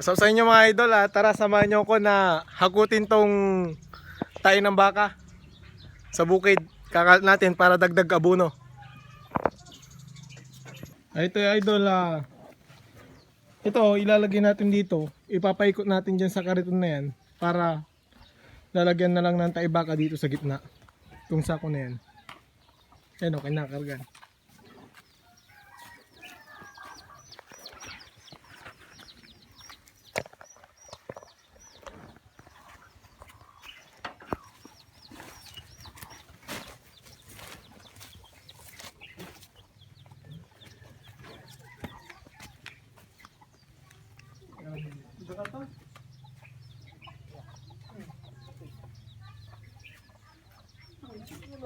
So sa inyo mga idol, ah, tara samahan nyo ko na hagutin tong tayo ng baka sa bukid. Kakalat natin para dagdag abuno. Ay, ito idol. Ah. Ito, ilalagay natin dito. Ipapaikot natin dyan sa kariton na yan para lalagyan na lang ng taibaka dito sa gitna. Itong sako na yan. Yan o, kinakargan. Dito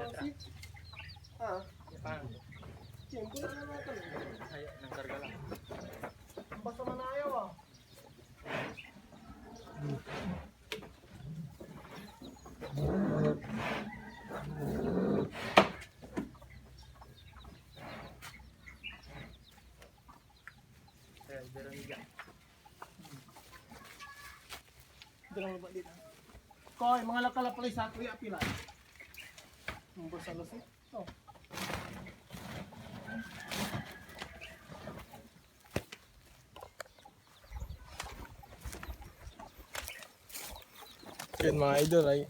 Ah, siyempre na natin. Basta man ayaw ah. Dito ba dito? Koy, mga lakala pala sa kuya pila. Ang boss alas eh. Oh. Yan mga idol ay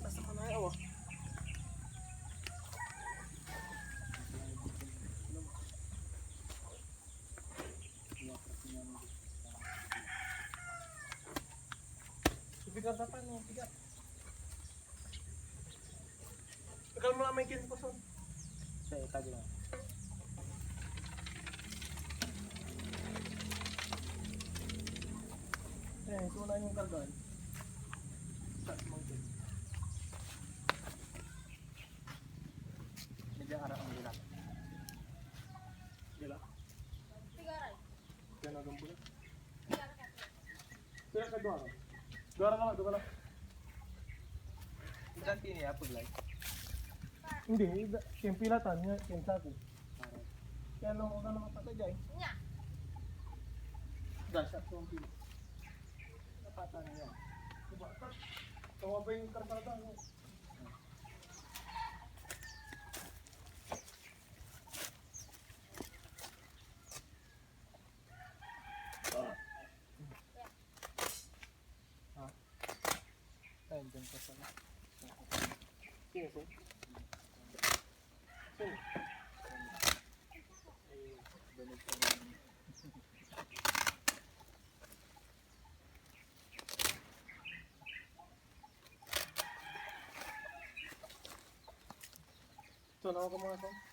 Nasa kanayaw ah. Bigat apa nih? Bigat. Tegal mo lang may kirin ko son. Saya Eh, ito na yung kargan. Sa mountain. Medyo arah ang gila. Gila. Yan agam pula. Kaya ka dua. Dua ka lang, dua ka lang. Ganti ni apa lagi? Hindi, ida- yung pilatan niya, yung sako. Kaya nung ano naman patay dyan. Dasha, ito ang pila. Napatan niya. Diba? Tawa ba yung karbalatan mo? Ayun, dyan ka pala. Sino po? Sino? Ito, nawa ka mga.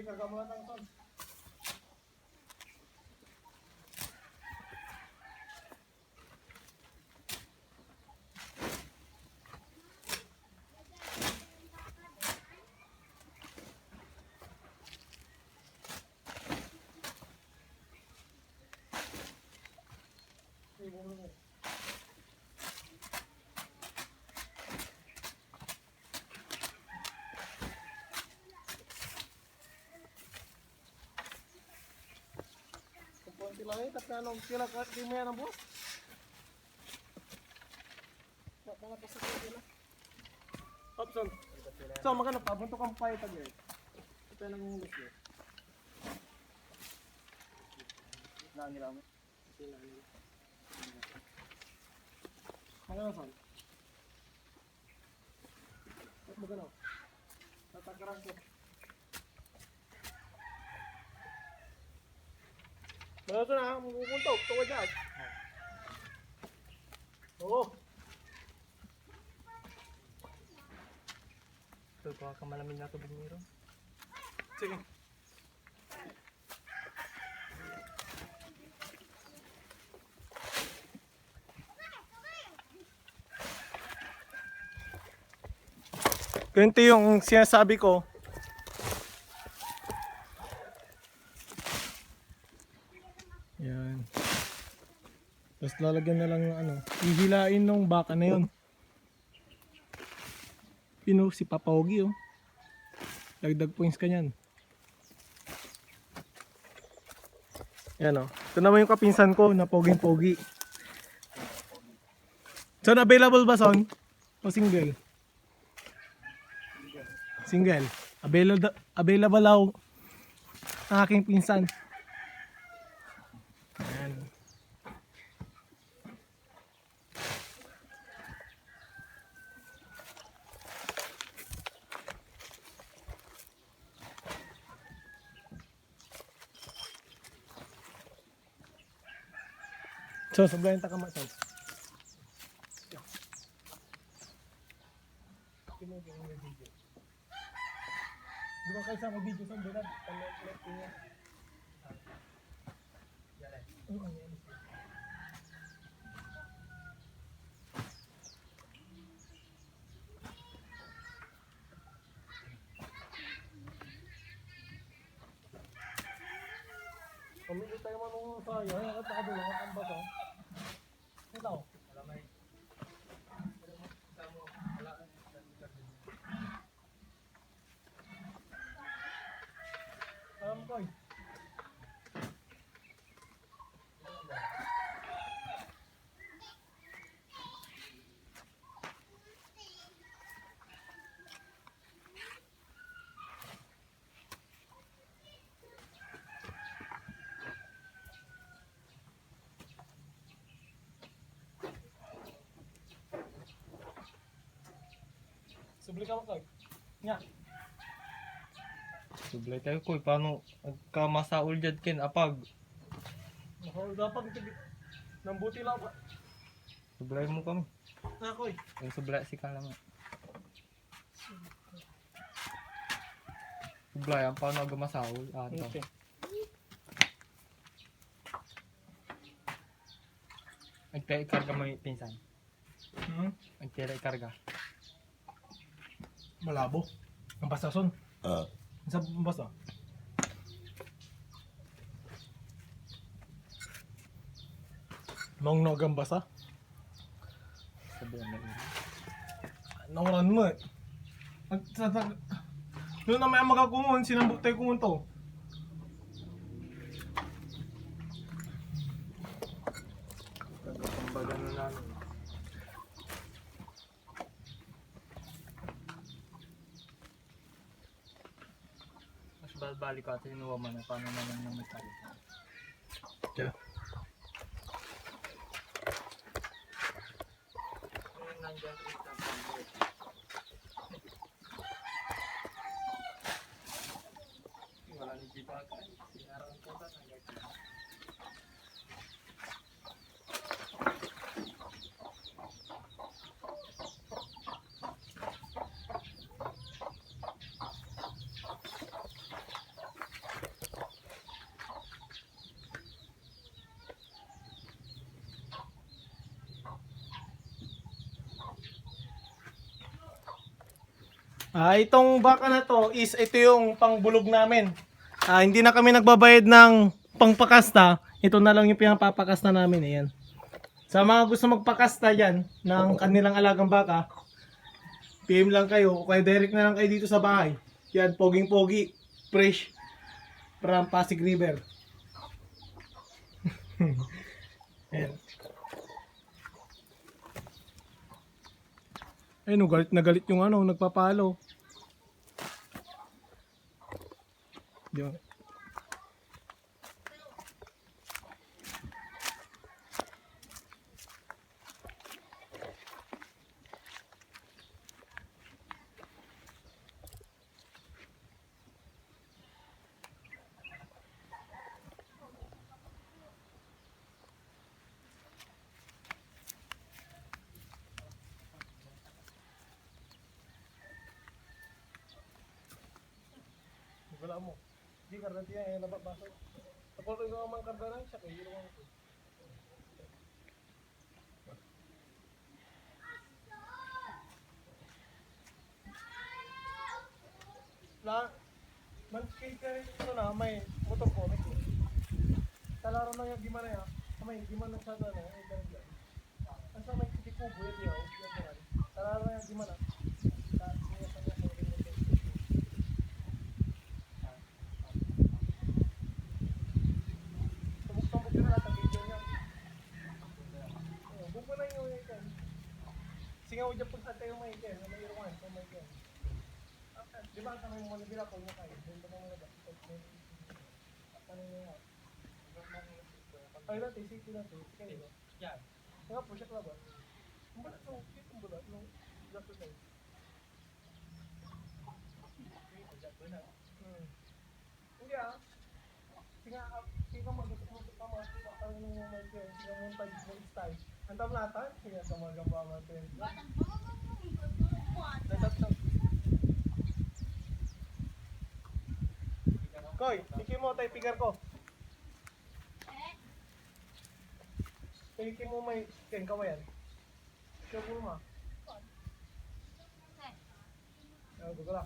Sige, karga mo son. Sige, bumulong mo. Sila ngayon, at ano, sila ka, di mo yan ang buwas. Mga pasakit sila. Opson. So, magano pa, bunto kang payo tag eh. Ito yung nangungulis eh. Nangin namin. Sila nila. Magano son? At magano? Tatakaran ko. Magano na, magpupunto, tuwa dyan. Oo. Ito, kuha ka malamig na tubig niro. Sige. Ganito yung sinasabi ko. Lalagyan na lang ng ano. Hihilain nung baka na yun. Pino, si Papa Ogi oh. Dagdag points ka niyan. Yan o. Ito naman yung kapinsan ko na poging-pogi. Son, available ba son? O single? Single. Available, available ako ang aking pinsan. Yan. So, sablayan ta ka masan. Di ba kayo sa mga video sa bilad? Palit-lit niya. Oo, yan. Pamili tayo manong sayo, ay at nakadulong at ang Subli ka mo koy. Nya. Sublay tayo ko, paano magkamasaul dyan kin apag. Dapat ito. Nambuti lang ba? Sublay mo kami. Na koy. Yung sublay si Kala mo. Sublay, ang paano magkamasaul? Ah, ito. Okay. Nagtira ikarga mo yung pinsan. Hmm? Nagtira ikarga. Malabo. Ang basason. Ah. Sa basa. Nung nogang basa. Sabi ang naiiri. Nauran mo eh. Nagtatag... Doon na may makakumon, sinambot tayo kumunto. Kumbaga na balbali ka at inuwa man na paano naman nang magkali. Yeah. Wala Ah, itong baka na to is ito yung pangbulog namin. Ah, hindi na kami nagbabayad ng pangpakasta. Ito na lang yung pinapapakasta namin. Ayan. Sa mga gusto magpakasta yan ng kanilang alagang baka, PM lang kayo o kaya direct na lang kayo dito sa bahay. Yan, poging-pogi, fresh from Pasig River. Ayan. Ayun, oh, galit na galit yung ano, nagpapalo. Yun. Wala mo. Di karena tiya eh nababasa. Tapos ko nga man karga lang siya kay hiro ko. La man skate ka rin ito na may motor ko nito. Talaro na yung gimana ya. May gimana sa na eh. Asa may kitikubo yun yaw. Talaro na yung gimana. Sa niya sa niya sa niya. Tubog-tubog yun natin video niya. Oh, buko na yung ikan. Singaw dyan pag sa tayo may ikan. May iruan sa may ikan. Di ba kami mo nabila ko niya kayo? Doon ba naman nabila? Ano niya? Ay natin, safety natin. Kaya ba? Yan. Nga po, siya ba? Ang balat nung, itong balat nung gato tayo. Hmm. Hindi ah. Singa, singa mag-gusto mo sa tama. Parang nung moment yun, singa mo tayo ng style. Ang tama natin, singa sa mga gamba natin. Nasasap. Koy, tiki mo tayo pigar ko. Tiki mo may ken kawayan. Show mo ma. Ay, gugula.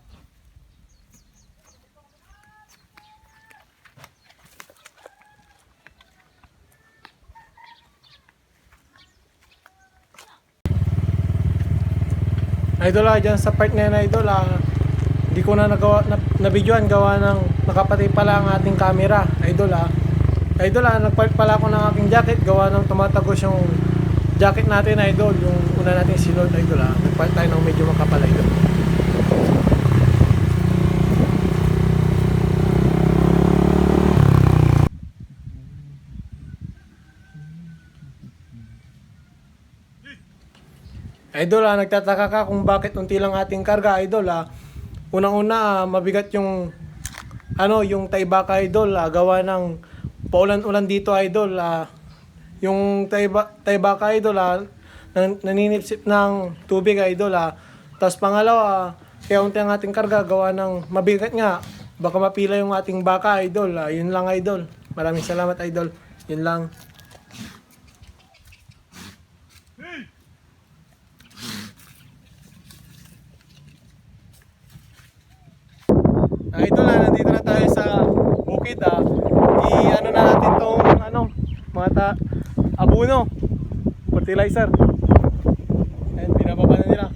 Idol ah, dyan sa part na yan idol ah, hindi ko na nagawa, na, na videoan gawa ng nakapatay pala ang ating camera idol ah. Idol ah, nagpalit pala ako ng aking jacket gawa ng tumatagos yung jacket natin idol, yung una nating sinod idol ah. Nagpalit tayo ng medyo makapal idol. Idol ah, nagtataka ka kung bakit unti lang ating karga, idol ah. Unang-una, ah, mabigat yung ano, yung Taibaka idol, ah, gawa ng paulan-ulan dito idol, ah. Yung Taiba, Taibaka idol, ah, nan- naninipsip ng tubig idol, ah. Tapos pangalawa, kaya unti ang ating karga, gawa ng mabigat nga. Baka mapila yung ating baka idol, ah. Yun lang idol. Maraming salamat idol. Yun lang. Ah, idol na, nandito na tayo sa bukid ah. I ano na natin tong ano, mga ta abuno. Fertilizer. Ayan, binababa na nila.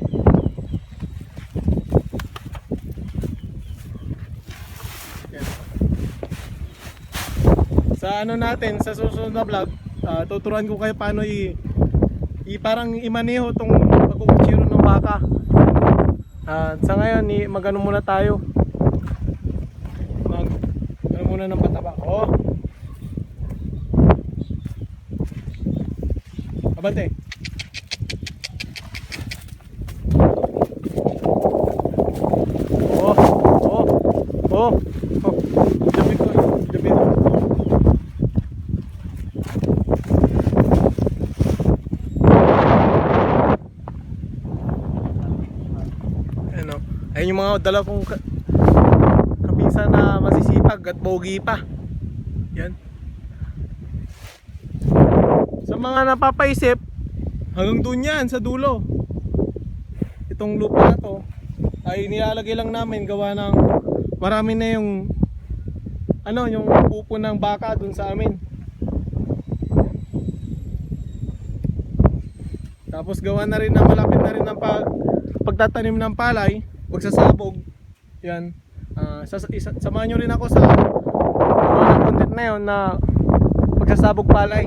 Sa ano natin, sa susunod na vlog, ah, tuturuan ko kayo paano i, i parang imaneho tong pagkukutsiro ng baka. At sa ngayon, magano muna tayo mag ano muna ng pataba oh abante. Oh oh oh. Oh Dami ko dami ko ayun yung mga dala kong ka- kapisa na masisipag at pogi pa. Yan. Sa mga napapaisip, hanggang dun yan sa dulo. Itong lupa na to ay nilalagay lang namin gawa ng marami na yung ano yung pupo ng baka dun sa amin. Tapos gawa na rin na malapit na rin ang pag, pagtatanim ng palay, pagsasabog. Yan. Isa, samahan nyo rin ako sa ng content na yun na pagsasabog palay.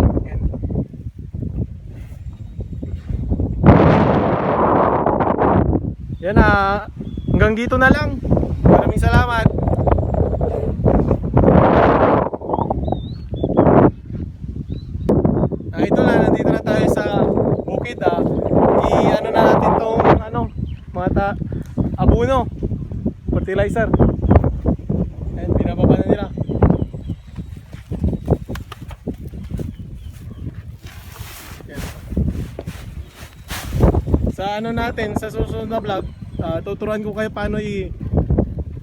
Yan. Na. Hanggang dito na lang. Maraming salamat. Ah, ito na, nandito na tayo sa bukid ah. I-ano na natin tong ano, mga ta abuno, fertilizer. Ayan, binababa na nila. Yan. Sa ano natin, sa susunod na vlog, ah, tuturuan ko kayo paano i,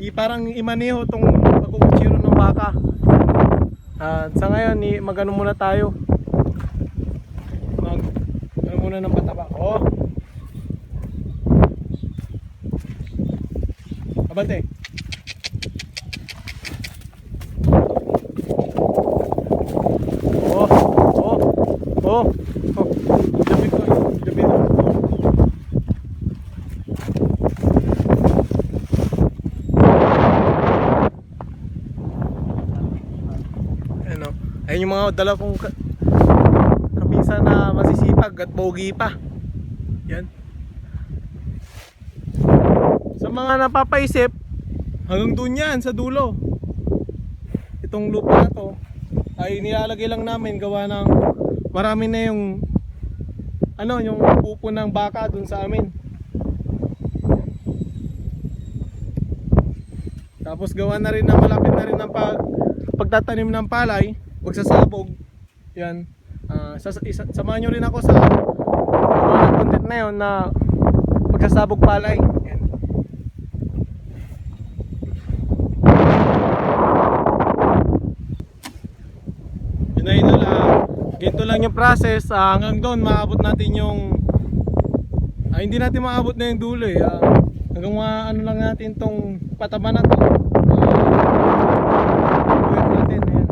i parang imaneho tong pagkukutsiro ng baka. At sa ngayon, magano muna tayo. Mag, ano muna ng pataba. Oh! Abante. Oh, oh, oh, oh. Lapit ko, lapit. Ano, ayun yung mga dala kong ka kapinsan na masisipag at pogi pa. Yan. Sa mga napapaisip, hanggang doon yan sa dulo. Itong lupa na to ay nilalagay lang namin gawa ng marami na yung ano yung pupo ng baka doon sa amin. Tapos gawa na rin na malapit na rin ang pag, pagtatanim ng palay, pagsasabog. Yan. Ah, sa, isa, samahan nyo rin ako sa ng content na yun na pagsasabog palay. Yan. Yun na idol, ah, ganito lang yung process. Ah, hanggang doon, maabot natin yung ah, hindi natin maabot na yung dulo eh. Ah, hanggang ma ano lang natin tong pataba na to. Ah, buhat natin, ayan.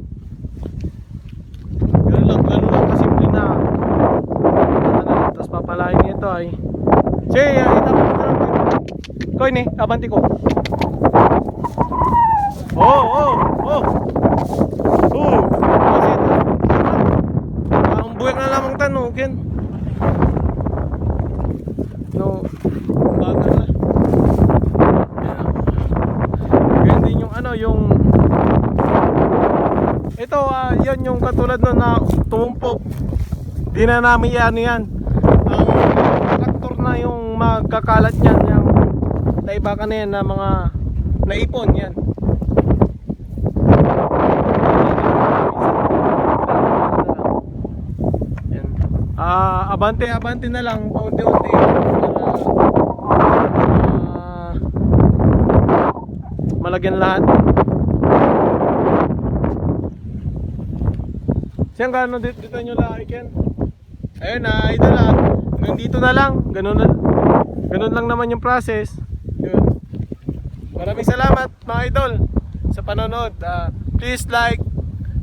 Ganun lang, ganun lang kasimple na. Tapos papalain nito ay Sige, uh, itapon mo na lang dito. Koy ni, abanti ko. Oh, oh, oh. Oh. Ang buhay na lamang tanugin. No, bagal na. Yan. Ganyan yung ano, yung ito, ah, yan yung katulad nun na tumumpok. Di na namin yan yan. Ang traktor na yung magkakalat niyan, ka na yan na mga naipon yan. Ah, abante, abante na lang, paunti-unti. Ah, malagyan lahat. Siyang gano'n dito, dito nyo lang, Ken? Ayun na, idol ah. Hanggang dito na lang. Ganun, na, ganun lang naman yung process. Maraming salamat mga idol sa panonood. Ah, please like,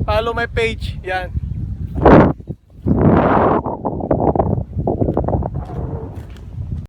follow my page. Yan.